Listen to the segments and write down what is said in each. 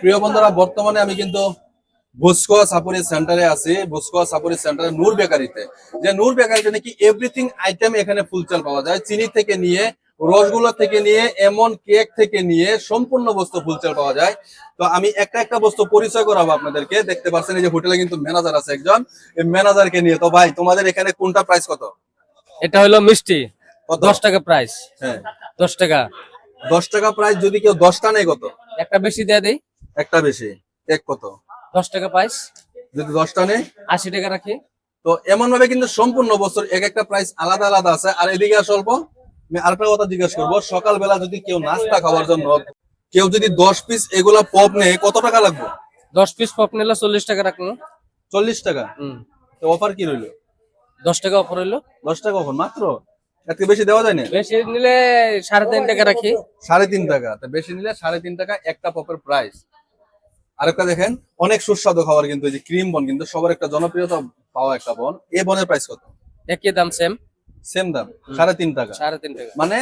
প্রিয় বন্ধুরা বর্তমানে আমি কিন্তু বুসকোয়া সাপুরি সেন্টারে আছি। বুসকোয়া সাপুরি সেন্টারে নূর বেকারিতে। যে নূর বেকারিতে নাকি এভরিথিং আইটেম এখানে ফুলচাল পাওয়া যায়। চিনি থেকে নিয়ে রসগোল্লা থেকে নিয়ে এমন কেক থেকে নিয়ে সম্পূর্ণ বস্তু ফুলচাল পাওয়া যায়। তো আমি একটা একটা বস্তু পরিচয় করাবো আপনাদেরকে। দেখতে পাচ্ছেন এই যে হোটেলে কিন্তু ম্যানেজার আছে একজন। এই ম্যানেজারকে নিয়ে তো ভাই তোমাদের এখানে কোনটা প্রাইস কত? এটা হলো মিষ্টি। দশ টাকা প্রাইস হ্যাঁ। দশ টাকা। দশ টাকা প্রাইস যদি কেউ দশটা নেই কত? একটা বেশি দিয়ে দেই? একটা বেশি। এক কত? দশ টাকা প্রাইস যদি দশটা নেই? আশি টাকা রাখি। তো এমন ভাবে কিন্তু সম্পূর্ণ বছর এক একটা প্রাইস আলাদা আলাদা আছে। আর এদিকে আসল আমি আরেকটা কথা জিজ্ঞেস করব সকালবেলা যদি কেউ নাস্তা খাওয়ার জন্য কেউ যদি দশ পিস এগুলা পপ নেয় কত টাকা লাগবে? দশ পিস পপ নিলে চল্লিশ টাকা রাখব। চল্লিশ টাকা? হুম। তো অফার কি রইল? দশ টাকা অফার হইল দশ টাকা অফার মাত্র? বেশি দেওয়া যায় না? বেশি নিলে সাড়ে তিন টাকা রাখি। সাড়ে তিন টাকা। তো বেশি নিলে সাড়ে তিন টাকা একটা পপের প্রাইস আরেকটা দেখেন অনেক সুস্বাদু খাবার কিন্তু এই যে ক্রিম বন কিন্তু সবার একটা জনপ্রিয়তা পাওয়া একটা বন এই বনের প্রাইস কত? একই দাম সেম সেম দাম সাড়ে তিন টাকা। সাড়ে তিন টাকা। মানে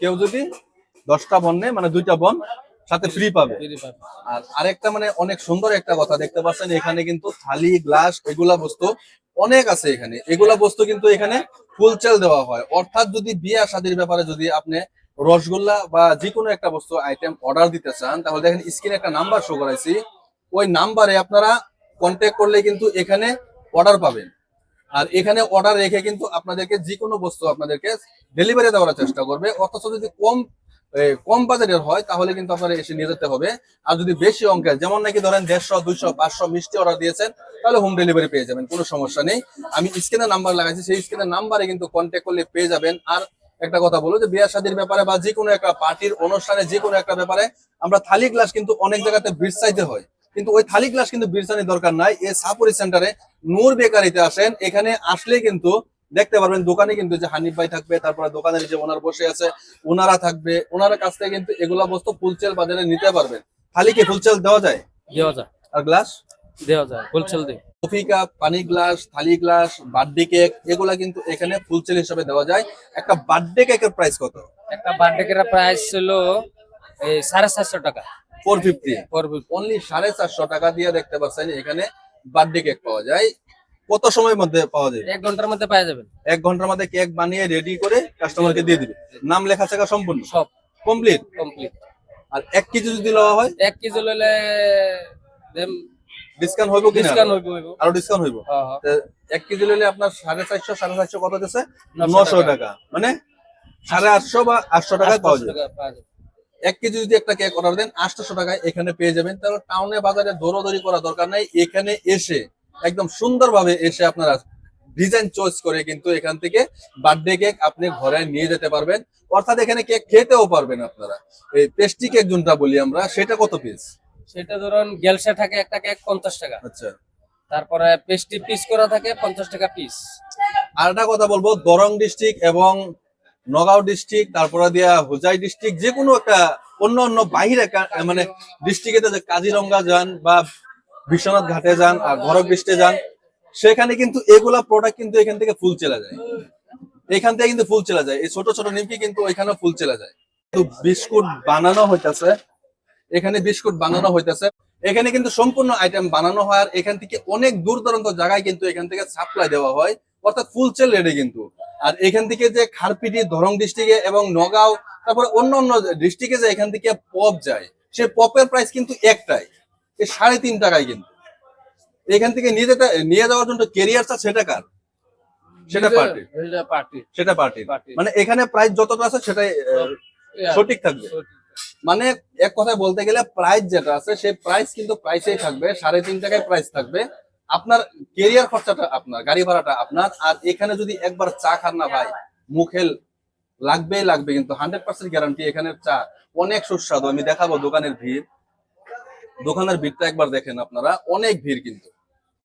কেউ যদি দশটা বন নেয় মানে দুইটা বন সাথে ফ্রি পাবে। ফ্রি পাবে। আর আরেকটা মানে অনেক সুন্দর একটা কথা দেখতে পাচ্ছেন এখানে কিন্তু থালি গ্লাস এগুলা বস্তু অনেক আছে এখানে। এগুলা বস্তু কিন্তু এখানে ফুলচেল দেওয়া হয়। অর্থাৎ যদি বিয়ে শাদির ব্যাপারে যদি আপনি রসগোল্লা বা যে কোনো একটা বস্তু আইটেম অর্ডার দিতে চান, তাহলে দেখেন স্ক্রিনে একটা নাম্বার শো করাইছি। ওই নাম্বারে আপনারা কন্ট্যাক্ট করলে কিন্তু এখানে অর্ডার পাবেন। আর এখানে অর্ডার রেখে কিন্তু আপনাদেরকে যে কোনো বস্তু আপনাদেরকে ডেলিভারি দেওয়ার চেষ্টা করবে। অথচ যদি কম কম বাজারের হয়, তাহলে কিন্তু আপনারা এসে নিয়ে যেতে হবে। আর যদি বেশি অঙ্কের, যেমন নাকি ধরেন দেড়শো, দুইশো, পাঁচশো মিষ্টি অর্ডার দিয়েছেন, তাহলে হোম ডেলিভারি পেয়ে যাবেন, কোনো সমস্যা নেই। আমি স্ক্রিনে নাম্বার লাগাইছি, সেই স্ক্রিনের নাম্বারে কিন্তু কন্ট্যাক্ট করলে পেয়ে যাবেন। আর একটা কথা বলো যে, বিয়ে শাদীর ব্যাপারে বা যে কোনো একটা পার্টির অনুষ্ঠানে যে কোনো একটা ব্যাপারে, আমরা থালি গ্লাস কিন্তু অনেক জায়গাতে বিট চাইতে হয়। কিন্তু ওই থালি গ্লাস কিন্তু বিরসানির দরকার নাই। এই সাপুরি সেন্টারে নূর বেকারিতে আসেন। এখানে আসলে কিন্তু দেখতে পারবেন দোকানে কিন্তু যে হানিফ ভাই থাকবে তারপরে দোকানের যে ওনার বসে আছে ওনারা থাকবে। ওনার কাছ থেকে কিন্তু এগুলা বস্তু ফুলচেল বাজারে নিতে পারবেন। থালি কি ফুলচেল দেওয়া যায়? দেওয়া যায়। আর গ্লাস দেওয়া যায় হোলসেল দিই। কফি কাপ পানি গ্লাস থালি গ্লাস বার্থডে কেক এগুলা কিন্তু এখানে ফুলচেল হিসেবে দেওয়া যায়। একটা বার্থডে কেকের প্রাইস কত? একটা বার্থডে কেরা প্রাইস হলো সাড়ে চারশো টাকা। Four fifty four fifty only সাড়ে চারশো টাকা দিয়ে দেখতে পাচ্ছেন এখানে বার্থডে কেক পাওয়া যায়। কত সময়ের মধ্যে পাওয়া যায়? এক ঘণ্টার মধ্যে পাওয়া যাবেন এক ঘণ্টার মধ্যে কেক বানিয়ে রেডি করে কাস্টমারকে দিয়ে দিবে। নাম লেখা থাকা সম্পূর্ণ? সব। কমপ্লিট কমপ্লিট আর এক কেজি যদি লওয়া হয়? এক কেজি লইলে ডিসকাউন্ট হইব কি ডিসকাউন্ট হইব হইব। ডিসকাউন্ট হইব? হ্যাঁ, হ্যাঁ। এক কেজি লইলে আপনার সাড়ে চারশো সাড়ে চারশো কত নশো টাকা। মানে সাড়ে আটশো বা আটশো টাকায় পাওয়া যাবে। যাবে। এক কেজি যদি একটা কেক অর্ডার দেন টাকায় এখানে পেয়ে যাবেন। তাহলে টাউনে বাজারে দৌড়াদৌড়ি করা দরকার নাই। এখানে এসে একদম সুন্দরভাবে এসে আপনারা ডিজাইন চয়েস করে কিন্তু এখান থেকে বার্থডে কেক আপনি ঘরে নিয়ে যেতে পারবেন। অর্থাৎ এখানে কেক খেতেও পারবেন আপনারা। এই পেস্ট্রি কেক যোনটা বলি আমরা সেটা কত পিস সেটা ধরুন গেলসা থাকে একটা কেক পঞ্চাশ টাকা। আচ্ছা। তারপরে পেস্টি পিস করা থাকে পঞ্চাশ টাকা পিস আর একটা কথা বলব দরং ডিস্ট্রিক্ট এবং নগাঁও ডিস্ট্রিক্ট তারপরে দিয়া হুজাই ডিস্ট্রিক্ট যে কোনো একটা অন্য অন্য বাহিরে মানে ডিস্ট্রিক্টে যে কাজিরঙ্গা যান বা বিশ্বনাথ ঘাটে যান আর ঘরক বৃষ্টি যান, সেখানে কিন্তু এগুলা প্রোডাক্ট কিন্তু এখান থেকে ফুল চলে যায়। এখান থেকে কিন্তু ফুল চলে যায়। এই ছোট ছোট নিমকি কিন্তু ওইখানে ফুল চলে যায়। কিন্তু বিস্কুট বানানো হইতেছে, এখানে বিস্কুট বানানো হইতেছে। এখানে কিন্তু সম্পূর্ণ আইটেম বানানো হয় আর এখান থেকে অনেক দূর দূরান্ত জায়গায় কিন্তু এখান থেকে সাপ্লাই দেওয়া হয়। অর্থাৎ ফুল সেল রেডি কিন্তু। আর এখান থেকে যে খারপিটি, ধরং ডিস্ট্রিক্টে এবং নগাঁও, তারপরে অন্য অন্য ডিস্ট্রিক্টে যে এখান থেকে পপ যায়, সে পপের প্রাইস কিন্তু একটাই। এই সাড়ে তিন টাকায় কিন্তু। এখান থেকে নিয়ে যেতে নিয়ে যাওয়ার জন্য কেরিয়ার চার্জ সেটা কার? সেটা পার্টি পার্টি সেটা পার্টি মানে এখানে প্রাইস যতটা আছে সেটাই সঠিক থাকবে। মানে এক কথায় বলতে গেলে প্রাইস যেটা আছে সেই প্রাইস কিন্তু প্রাইসেই থাকবে সাড়ে তিন টাকায় প্রাইস থাকবে। আপনার কেরিয়ার খরচাটা আপনার গাড়ি ভাড়াটা আপনার। আর এখানে যদি একবার চা খান না ভাই মুখে লাগবেই লাগবে কিন্তু হান্ড্রেড পার্সেন্ট গ্যারান্টি এখানের চা অনেক সুস্বাদু। আমি দেখাবো দোকানের ভিড়। দোকানের ভিড়টা একবার দেখেন আপনারা অনেক ভিড় কিন্তু।